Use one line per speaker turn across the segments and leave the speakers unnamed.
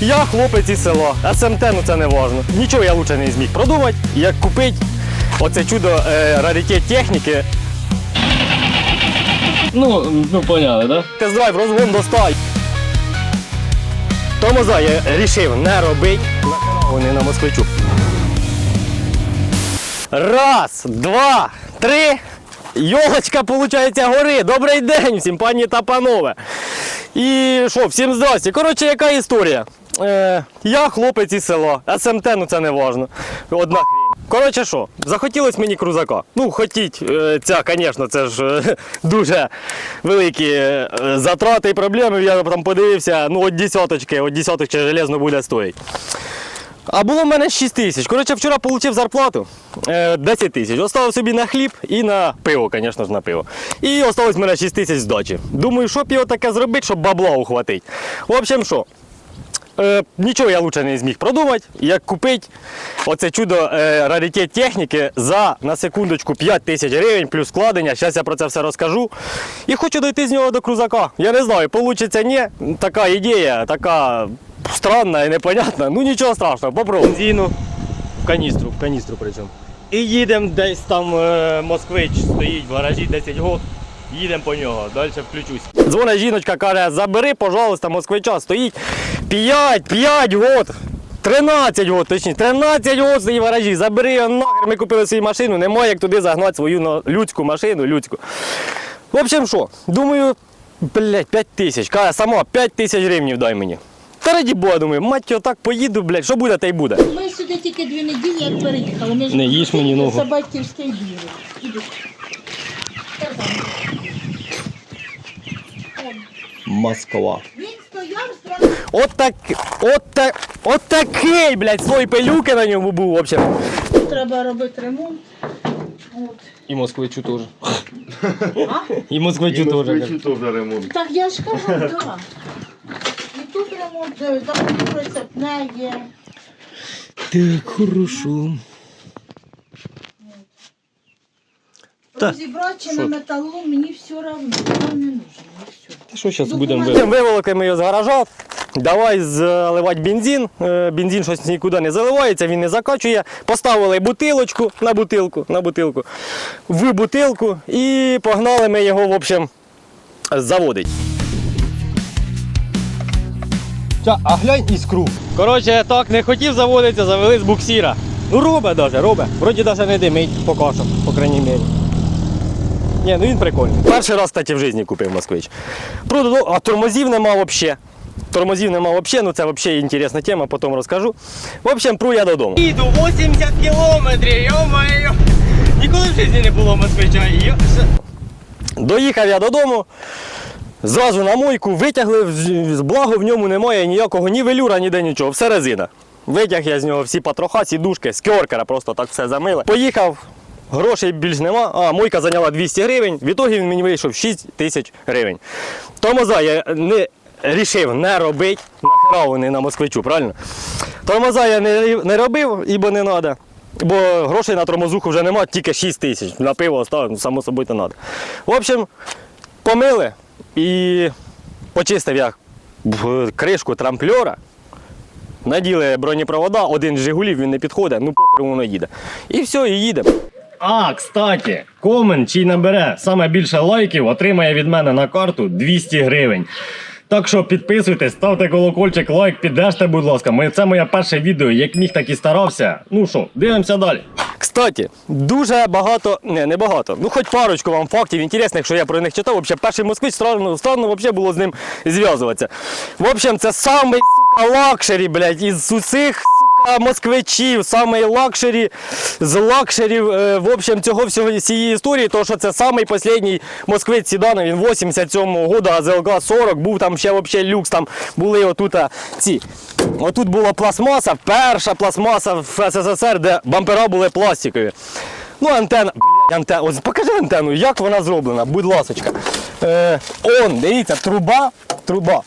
Я хлопець із села, СМТ, ну це не важно. Нічого я лучше не зміг продумати, як купити оце чудо е, раритет техніки.
Ну, ну поняли, да?
Тест-драйв розгон до 100. Тормоза я рішив не робити. Нахера вони на москвичу. Раз, два, три. Йолочка, виходить, гори. Добрий день всім, пані та панове. І що, всім здрасте. Коротше, яка історія? Е, я хлопець із села. СМТ, ну це не важно. Одна хрень. Коротше, що, захотілось мені крузака. Ну, хотіть, е, ця, звісно, це ж е, дуже великі е, затрати і проблеми. Я там подивився, ну, от десяточки, от десяточки железно буде стоїть. А було в мене 6 тисяч. Коротше, вчора отримав зарплату е, 10 тисяч. Оставив собі на хліб і на пиво, звісно ж, на пиво. І осталось в мене 6 тисяч здачі. Думаю, що б його таке зробити, щоб бабла ухватити. В общем, що? Е, нічого я лучше не зміг продумати, як купити оце чудо е, раритет техніки за на секундочку 5 тисяч гривень плюс вкладення. Зараз я про це все розкажу. І хочу дойти з нього до крузака. Я не знаю, вийде ні. Така ідея, така странна і непонятна. Ну нічого страшного, попробуй. Бензину в каністру, в каністру причому. І їдемо десь там е, москвич стоїть в гаражі 10 год. Їдемо по нього, далі включусь. Дзвонить жіночка, каже, забери, пожалуйста, москвича стоїть 5, 5 год. 13 год, точніше, 13 год стоїть в гаражі. Забери його нахер, ми купили свою машину, немає як туди загнати свою ну, людську машину, людську. В общем, що, думаю, блядь, 5 тисяч. Каже, сама 5 тисяч гривень дай мені. Та раді Бога, думаю, мать його так поїду, блядь, що буде, та й буде.
Ми сюди тільки дві неділі, як переїхали. Ми ж
Не їж мені ногу.
Собаківський двір. Іди.
Москва.
Він.
От так, от так, от такий, блядь, слой пилюки на ньому був, в общем.
Треба робити ремонт. От.
І москвичу теж.
А?
І москвичу теж.
Москвичу теж ремонт.
Так я ж кажу, так. І тут ремонт, е, там прицепне є.
Так, хорошо. Та,
Розібрати чи на металолом мені все одно. Нам не нужно.
Що зараз
Документи.
будемо виволокати? Виволокаємо його з гаража. Давай заливати бензин. Е, Бензин щось нікуди не заливається, він не закачує. Поставили бутилочку на бутилку, на бутилку, в бутилку і погнали ми його, в общем, заводить. А глянь іскру. Коротше, так не хотів заводитися, завели з буксира. Ну робе даже, робе. Вроді даже не димить, поки що, по крайній мірі. Ні, ну він прикольний. Перший раз, кстати, в житті купив москвич. Продав, а тормозів нема взагалі. Тормозів нема взагалі, ну це взагалі інтересна тема, потім розкажу. В общем, пру я додому. Їду 80 кілометрів, йо-моє. Ніколи в житті не було москвича. Доїхав я додому. Зразу на мойку витягли, благо в ньому немає ніякого ні велюра, ніде нічого, все резина. Витяг я з нього всі патроха, сідушки, з кьоркера, просто так все замили. Поїхав, грошей більш нема. А, мойка зайняла 200 гривень. В ітогі він мені вийшов 6 тисяч гривень. Тормоза я не рішив не робити. Нахера вони на москвичу, правильно? Тормоза я не, не робив, ібо не треба. Бо грошей на тормозуху вже нема, тільки 6 тисяч. На пиво оставив, ну, само собою то треба. В общем, помили і почистив я кришку трампльора. Наділи бронепровода, один з Жигулів він не підходить, ну похер воно їде. І все, і їде. А, кстати, комен, чий набере саме більше лайків, отримає від мене на карту 200 гривень. Так що підписуйтесь, ставте колокольчик, лайк, піддержте, будь ласка. Це моє перше відео, як міг, так і старався. Ну що, дивимося далі. Кстати, дуже багато, не, не багато, ну хоч парочку вам фактів інтересних, що я про них читав. Вообще, перший москвич странно, странно вообще було з ним зв'язуватися. В общем, це самий сука лакшері, блядь, із усіх москвичів, самий лакшері з лакшерів, е, в общем, цього всього цієї історії, то що це самий останній москвич Сідана, він 87-го года, а ЗЛК 40, був там ще вообще люкс, там були отут ці. Отут була пластмаса, перша пластмаса в СССР, де бампера були пластикові. Ну, антенна, блядь, антенна. Ось покажи антенну, як вона зроблена, будь ласочка. Е, он, дивіться, труба, труба.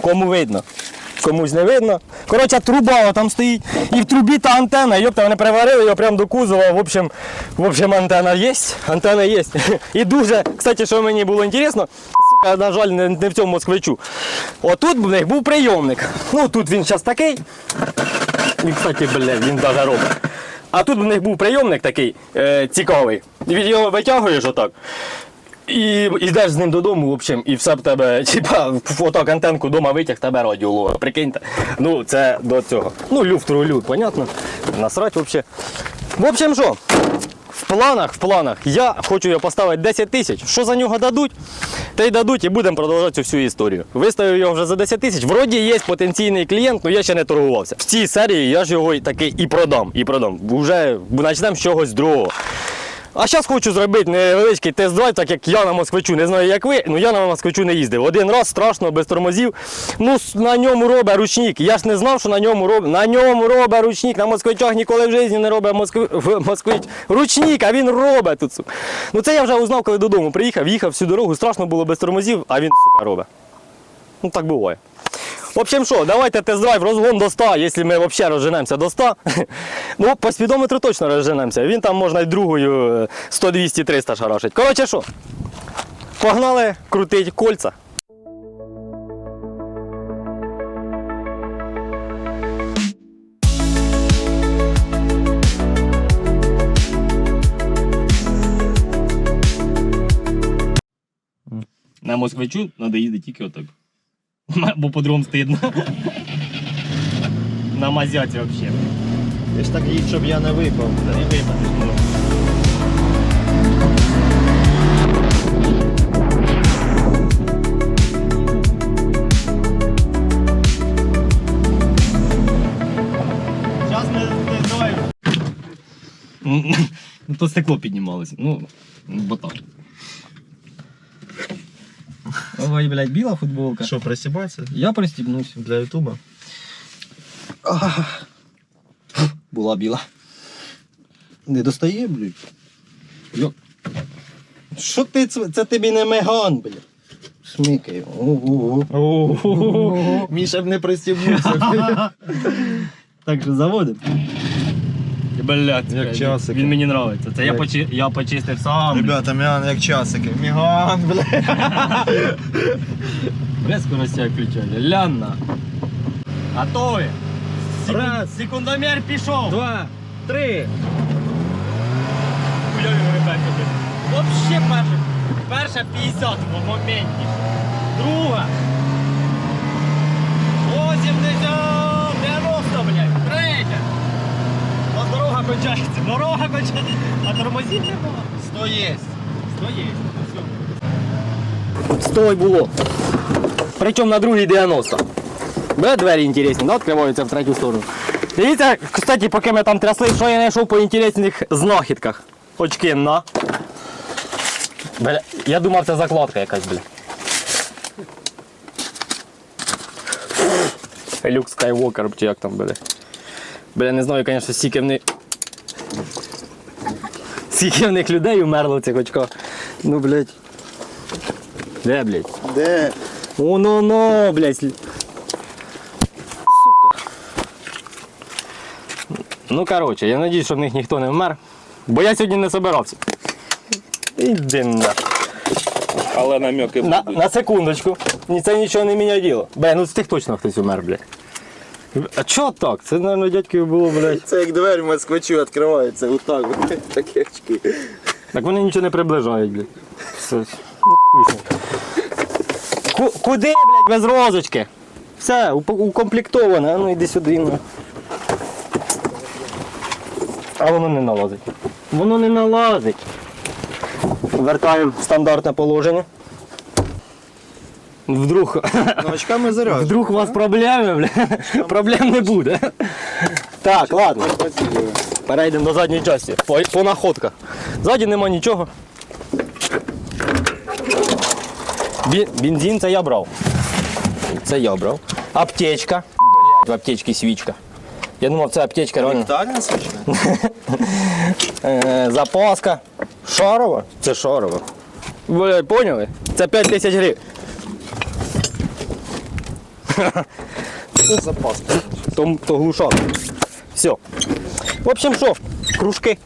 Кому видно? Комусь не видно. Коротше, труба там стоїть. І в трубі та антенна. Йопта, вони приварили його прямо до кузова. В общем, в общем антенна є. Антенна є. І дуже, кстати, що мені було інтересно, сука, на жаль, не, не в цьому москвичу. Отут в них був прийомник. Ну тут він зараз такий. І, кстати, блядь, він даже робить. А тут в них був прийомник такий е, цікавий. Його витягуєш отак. І йдеш з ним додому, в общем, і все в тебе, типа, отак антенку вдома витяг, тебе радіо ловить. Прикиньте. Ну, це до цього. Ну, люфт рулю, понятно. Насрать взагалі. В общем, що? В планах, в планах. Я хочу його поставити 10 тисяч. Що за нього дадуть? Та й дадуть, і будемо продовжувати цю всю історію. Виставив його вже за 10 тисяч. Вроді є потенційний клієнт, але я ще не торгувався. В цій серії я ж його таки і продам. І продам. Вже почнемо з чогось другого. А зараз хочу зробити невеличкий тест-драйв, так як я на москвичу не знаю, як ви, але я на москвичу не їздив. Один раз страшно, без тормозів. Ну, на ньому робить ручник. Я ж не знав, що на ньому робить. На ньому робить ручник. На москвичах ніколи в житті не робить москви... москвич. Ручник, а він робить тут. Ну це я вже узнав, коли додому приїхав, їхав всю дорогу, страшно було без тормозів, а він, сука, робить. Ну так буває. В общем, що, давайте тест-драйв, розгон до 100, якщо ми взагалі розженемося до 100. Ну, по спідометру точно розженемося. Він там можна й другою е, 100, 200, 300 шарашить. Коротше, що? Погнали крутить кольця.
На москвичу треба їздити тільки отак. Бо по-другому стидно. На мазяці взагалі.
Ти ж так їдь, щоб я не випав.
Не випадеш.
Зараз ми тест-драйв.
Ну то стекло піднімалося. Ну, бо так. Ой, блядь, біла футболка.
Що, присібатися?
Я пристібнувся.
Для ютуба?
Була біла.
Не достає, блядь?
Йо.
Що ти, це, це тобі не меган, блядь? Смикай. Ого. Міша б не пристібнувся.
Так що заводимо. Блядь,
Як часики.
він мені подобається. Це я,
Як-
почи... я почистив сам.
Ребята, меган як часики. Меган, блядь.
Без скоростя включаю. Лянна. Готові. Секунд...
Раз.
Секундомер пішов.
Два, три.
Хуйові ребята. Вообще перша. Перша 50 в моменті. Друга. Кончається. А тормозів нема.
Сто є.
Сто є.
Стой було. Причому на другій 90. Бе двері інтересні, да, відкриваються в третю сторону. Дивіться, кстати, поки ми там трясли, що я знайшов по інтересних знахідках. Очки на. Бля, я думав, це закладка якась, бля. Люк Скайвокер, чи як там, бля. Бля, не знаю, звісно, стільки в них. Скільки в них людей умерло в цих очках. Ну, блядь. Де, блядь?
Де?
О, ну, ну, блядь. Сука. Ну, короче, я надіюсь, що в них ніхто не вмер. Бо я сьогодні не собирався. Іди на.
Але намеки
На, на секундочку. Ні, Це нічого не міняє діло. Бля, ну з тих точно хтось умер, блядь. А чого так? Це, мабуть, дядьків було, блядь.
Це як двері в москвичу відкриваються. Отак. от. Такі очки.
Так вони нічого не приближають, блядь. Все. Ну, хуй з ним. Ку- Куди, блядь, без розочки? Все, уп- укомплектоване, а ну йди сюди. Ну. А воно не налазить. Воно не налазить. Вертаємо в стандартне положення. Вдруг,
Ну, очками заряд.
вдруг у вас проблеми, бля. Проблем не буде. Так, ладно. Перейдемо до задньої частини. По, по находках. Ззаді нема нічого. Бі- Бензин це я брав. Це я брав. Аптечка. Блять, в аптечці свічка. Я думав, це аптечка реально.
Вітальна свічка?
Е, запаска. Шарова? Це шарова. Ви поняли? Це 5 тисяч гривень.
Запаска.
То, то глушак. Все. В общем, що? Кружки.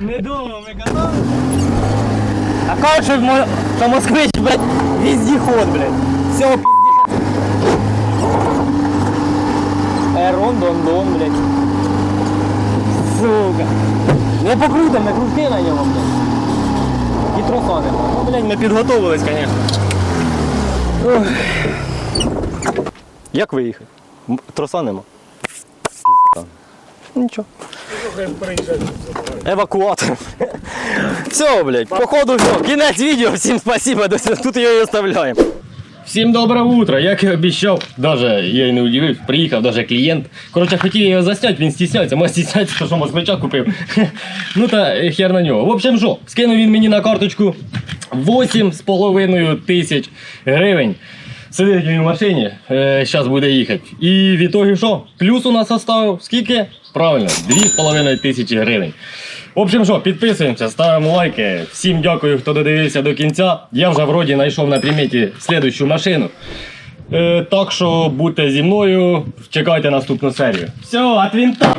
Не думав, ми казали.
А кажуть, що, мо- що москвич, блядь, віздіход, блядь. Все, піздець. Ерон, дон, дон, блядь. Сука. Не покрутимо, не крути на ньому, блядь. І троса нема. Ну, блядь, ми підготовились, звісно. Як виїхати? Троса нема. Нічого. Евакуатор. Все, блядь, походу все. Кінець відео. Всім спасибо. Тут і оставляємо. Всім доброе утро. Як і обіцяв, даже я й не удивив, приїхав даже клієнт. Коротше, хотів його засняти, він стісняється. Ма стісняється, що москвича купив. ну та е, хер на нього. В общем, що, скинув він мені на карточку 8,5 тисяч гривень. Сидить в машині, зараз буде їхати. І в ітогі що? Плюс у нас оставив скільки? Правильно, 2,5 тисячі гривень. В общем, що, підписуємося, ставимо лайки. Всім дякую, хто додивився до кінця. Я вже вроді знайшов на приміті слідущу машину. Е, так що будьте зі мною, чекайте наступну серію. Все, от вінта!